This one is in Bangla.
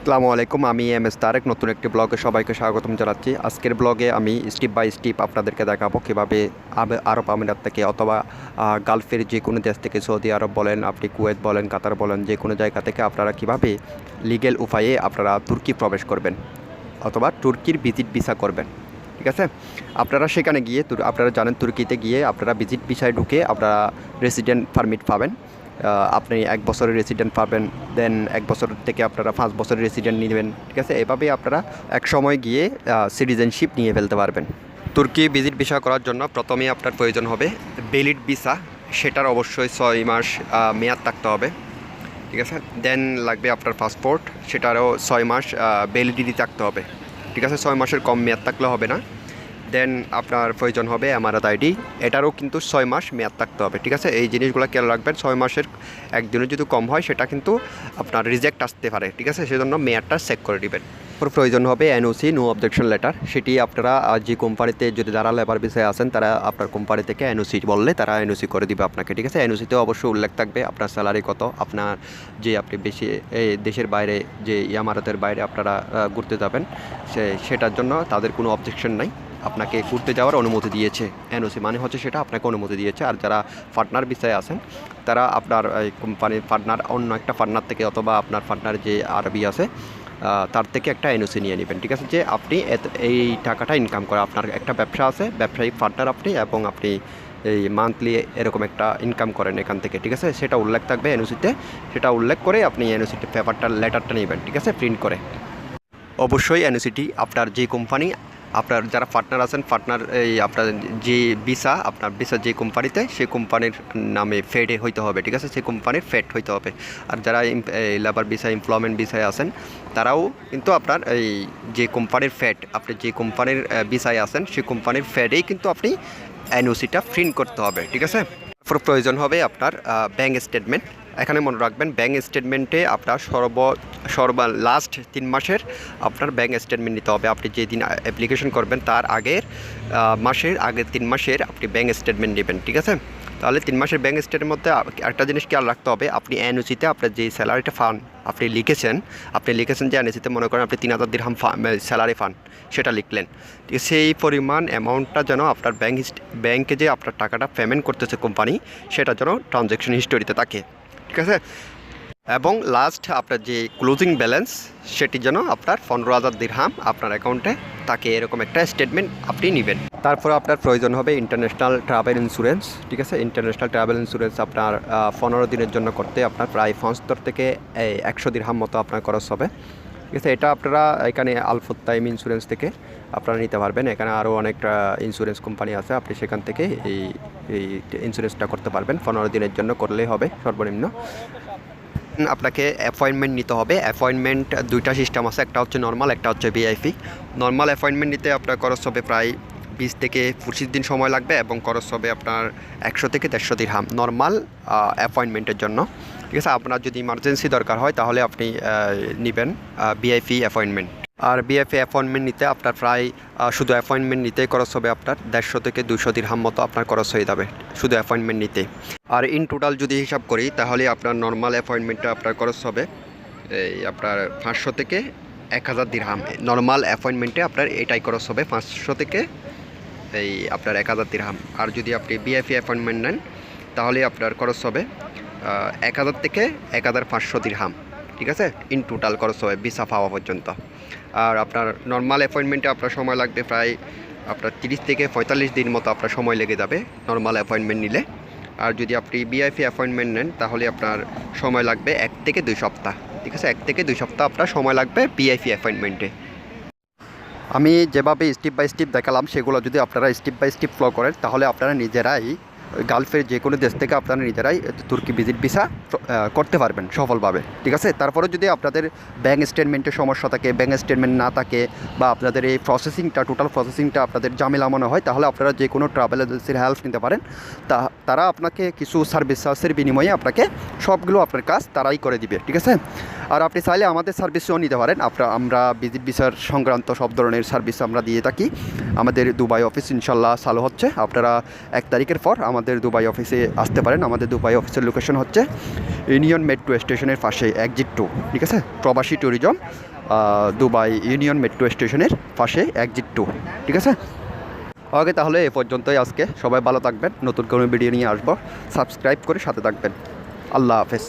আসসালামু আলাইকুম, আমি এম এস তারেক, নতুন একটি ব্লগে সবাইকে স্বাগতম জানাচ্ছি। আজকের ব্লগে আমি স্টেপ বাই স্টেপ আপনাদেরকে দেখাবো কীভাবে আরব আমিরাত থেকে অথবা গালফের যে কোনো দেশ থেকে সৌদি আরব বলেন, আপনি কুয়েত বলেন, কাতার বলেন যে কোনো জায়গা থেকে আপনারা কীভাবে লিগেল উপায়ে আপনারা তুর্কি প্রবেশ করবেন অথবা তুর্কির ভিজিট ভিসা করবেন, ঠিক আছে? আপনারা সেখানে গিয়ে আপনারা জানেন তুর্কিতে গিয়ে আপনারা ভিজিট ভিসায় ঢুকে আপনারা রেসিডেন্ট পারমিট পাবেন। আপনি এক বছরের রেসিডেন্ট পাবেন দেন এক বছর থেকে আপনারা পাঁচ বছরের রেসিডেন্ট নেবেন, ঠিক আছে? এভাবেই আপনারা এক সময় গিয়ে সিটিজেনশিপ নিয়ে ফেলতে পারবেন। তুর্কি ভিজিট ভিসা করার জন্য প্রথমেই আপনার প্রয়োজন হবে বেলিড ভিসা সেটার অবশ্যই ছয় মাস মেয়াদ থাকতে হবে, ঠিক আছে? দেন লাগবে আপনার পাসপোর্ট সেটারও ছয় মাস ভ্যালিডিটি থাকতে হবে, ঠিক আছে? ছয় মাসের কম মেয়াদ থাকলে হবে না। দেন আপনার প্রয়োজন হবে আমারত আইডি। এটারও কিন্তু ছয় মাস মেয়াদ থাকতে হবে, ঠিক আছে? এই জিনিসগুলো খেয়াল রাখবেন, ছয় মাসের একদিনও যদি কম হয়, সেটা কিন্তু আপনার রিজেক্ট আসতে পারে, ঠিক আছে? সেজন্য মেয়াদটা চেক করে নেবেন। তারপর প্রয়োজন হবে এনওসি নো অবজেকশন লেটার সেটি আপনারা যে কোম্পানিতে যদি যারা লেবার বিষয়ে আছেন, তারা আপনার কোম্পানি থেকে এনওসি বললে তারা এনওসি করে দিবে আপনাকে, ঠিক আছে? এনওসিতে অবশ্যই উল্লেখ থাকবে আপনার স্যালারি কত, আপনার যে আপনি বেশি, এই দেশের বাইরে যে ইয়ামারতের বাইরে আপনারা ঘুরতে যাবেন, সে, সেটার জন্য তাদের কোনো অবজেকশন নাই। আপনাকে ঘুরতে যাওয়ার অনুমতি দিয়েছে। এনওসি মানে হচ্ছে সেটা আপনাকে অনুমতি দিয়েছে। আর যারা পার্টনার বিষয়ে আছেন, তারা আপনার কোম্পানির পার্টনার অন্য একটা পার্টনার থেকে অথবা আপনার পার্টনার যে আরবি আছে তার থেকে একটা এনওসি নিয়ে নেবেন। ঠিক আছে? যে আপনি এই টাকাটা ইনকাম করে, আপনার একটা ব্যবসা আছে ব্যবসায়িক পার্টনার আপনি এবং আপনি এই মান্থলি এরকম একটা ইনকাম করেন এখান থেকে। ঠিক আছে? সেটা উল্লেখ থাকবে এনওসিতে। সেটা উল্লেখ করে আপনি এনওসিতে পেপারটা লেটারটা নেবেন। ঠিক আছে? প্রিন্ট করে। অবশ্যই এনওসিটি আপনার যে কোম্পানি আপনার যারা পার্টনার আছেন পার্টনার এই আপনার যে ভিসা আপনার ভিসা যে কোম্পানিতে সেই কোম্পানির নামে ফেডে হইতে হবে, ঠিক আছে? সেই কোম্পানির ফেড হইতে হবে। আর যারা লেবার ভিসা এমপ্লয়মেন্ট ভিসায় আছেন, তারাও কিন্তু আপনার এই যে কোম্পানির ফ্যাট আপনি যে কোম্পানির ভিসায় আছেন, সেই কোম্পানির ফ্যাডেই কিন্তু আপনি এনওসিটা প্রিন্ট করতে হবে, ঠিক আছে? প্রয়োজন হবে আপনার ব্যাঙ্ক স্টেটমেন্ট এখানে মনে রাখবেন ব্যাঙ্ক স্টেটমেন্টে আপনার সর্ব সর্ব লাস্ট তিন মাসের আপনার ব্যাঙ্ক স্টেটমেন্ট নিতে হবে। আপনি যেদিন অ্যাপ্লিকেশন করবেন, তার আগের মাসের, আগের তিন মাসের আপনি ব্যাঙ্ক স্টেটমেন্ট নেবেন, ঠিক আছে? তাহলে তিন মাসের ব্যাঙ্ক স্টেটের মধ্যে একটা জিনিস খেয়াল রাখতে হবে, আপনি এনওসিতে আপনার যে স্যালারিটা ফান আপনি লিখেছেন আপনি লিখেছেন যে এনওসিতে মনে করেন আপনি তিন হাজার দিরহাম স্যালারি ফান সেটা লিখলেন? সেই পরিমাণ অ্যামাউন্টটা যেন আপনার ব্যাঙ্ক ব্যাঙ্কে যে আপনার টাকাটা পেমেন্ট করতেছে কোম্পানি সেটা যেন ট্রানজ্যাকশন হিস্টোরিতে থাকে। ঠিক আছে? এবং লাস্ট আপনার যে ক্লোজিং ব্যালেন্স সেটি যেন আপনার পনেরো হাজার দিরহাম আপনার অ্যাকাউন্টে তাকে এরকম একটা স্টেটমেন্ট আপনি নেবেন। তারপর আপনার প্রয়োজন হবে ইন্টারন্যাশনাল ট্রাভেল ইন্স্যুরেন্স ঠিক আছে? ইন্টারন্যাশনাল ট্রাভেল ইন্স্যুরেন্স আপনার পনেরো দিনের জন্য করতে আপনার প্রায় পঁচাত্তর থেকে একশো দিরহাম মতো আপনার খরচ হবে। ঠিক আছে, এটা আপনারা এখানে আলফুত টাইম ইন্স্যুরেন্স থেকে আপনারা নিতে পারবেন। এখানে আরও অনেকটা ইন্স্যুরেন্স কোম্পানি আছে, আপনি সেখান থেকে এই এই ইন্স্যুরেন্সটা করতে পারবেন। পনেরো দিনের জন্য করলেই হবে, সর্বনিম্ন। আপনাকে অ্যাপয়েন্টমেন্ট নিতে হবে। অ্যাপয়েন্টমেন্ট দুইটা সিস্টেম আছে, একটা হচ্ছে নর্মাল একটা হচ্ছে ভিআইপি নর্মাল অ্যাপয়েন্টমেন্ট নিতে আপনার খরচ হবে প্রায় বিশ থেকে পঁচিশ দিন সময় লাগবে এবং খরচ হবে আপনার একশো থেকে দেড়শো দিরহাম। নর্মাল অ্যাপয়েন্টমেন্টের জন্য। ঠিক আছে, আপনার যদি ইমার্জেন্সি দরকার হয়, তাহলে আপনি নেবেন ভিআইপি অ্যাপয়েন্টমেন্ট আর বিএফএ অ্যাপয়েন্টমেন্ট নিতে আপনার প্রায় শুধু অ্যাপয়েন্টমেন্ট নিতেই খরচ হবে আপনার। দেড়শো থেকে দুশো দিরহাম মতো আপনার খরচ হয়ে যাবে, শুধু অ্যাপয়েন্টমেন্ট নিতে। আর ইন টোটাল যদি হিসাব করি, তাহলে আপনার নর্মাল অ্যাপয়েন্টমেন্টটা আপনার খরচ হবে, এই আপনার পাঁচশো থেকে এক হাজার দিরহাম নর্মাল অ্যাপয়েন্টমেন্টে আপনার এটাই খরচ হবে, পাঁচশো থেকে এই আপনার এক হাজার দিরহাম আর যদি আপনি বিএফএ অ্যাপয়েন্টমেন্ট নেন, তাহলে আপনার খরচ হবে এক হাজার থেকে এক হাজার পাঁচশো দিরহাম ঠিক আছে? ইন টোটাল খরচ হবে ভিসা পাওয়া পর্যন্ত। আর আপনার নর্মাল অ্যাপয়েন্টমেন্টে আপনার সময় লাগবে প্রায় আপনার তিরিশ থেকে পঁয়তাল্লিশ দিন মতো আপনার সময় লেগে যাবে নর্মাল অ্যাপয়েন্টমেন্ট নিলে। আর যদি আপনি বিআইপি অ্যাপয়েন্টমেন্ট নেন, তাহলে আপনার সময় লাগবে এক থেকে দুই সপ্তাহ, ঠিক আছে? এক থেকে দুই সপ্তাহ আপনার সময় লাগবে বিআইপি অ্যাপয়েন্টমেন্টে আমি যেভাবে স্টেপ বাই স্টেপ দেখালাম, সেগুলো যদি আপনারা স্টেপ বাই স্টেপ ফলো করেন, তাহলে আপনারা নিজেরাই গালফের যে কোনো দেশ থেকে আপনারা নিজেরাই তুর্কি ভিজিট ভিসা করতে পারবেন সফলভাবে, ঠিক আছে? তারপরে যদি আপনাদের ব্যাঙ্ক স্টেটমেন্টের সমস্যা থাকে ব্যাঙ্ক স্টেটমেন্ট না থাকে, বা আপনাদের এই প্রসেসিংটা টোটাল প্রসেসিংটা আপনাদের ঝামেলা মনে হয়, তাহলে আপনারা যে কোনো ট্রাভেল এজেন্সির হেল্প নিতে পারেন। তা, তারা আপনাকে কিছু সার্ভিস চার্জের বিনিময়ে আপনাকে সবগুলো আপনার কাজ তারাই করে দিবে, ঠিক আছে? আর আপনি চাইলে আমাদের সার্ভিসও নিতে পারেন। আপনার, আমরা ভিজিট ভিসার সংক্রান্ত সব ধরনের সার্ভিস আমরা দিয়ে থাকি। আমাদের দুবাই অফিস ইনশাল্লাহ চালু হচ্ছে। আপনারা এক তারিখের পর আমাদের আমাদের দুবাই অফিসে আসতে পারেন। আমাদের দুবাই অফিসের লোকেশন হচ্ছে ইউনিয়ন মেট্রো স্টেশনের পাশে একজিট টু ঠিক আছে? প্রবাসী ট্যুরিজম দুবাই ইউনিয়ন মেট্রো স্টেশনের পাশে একজিট টু ঠিক আছে? ওকে, তাহলে এ পর্যন্তই আজকে। সবাই ভালো থাকবেন। নতুন কোনো ভিডিও নিয়ে আসব। সাবস্ক্রাইব করে সাথে থাকবেন। আল্লাহ হাফেজ।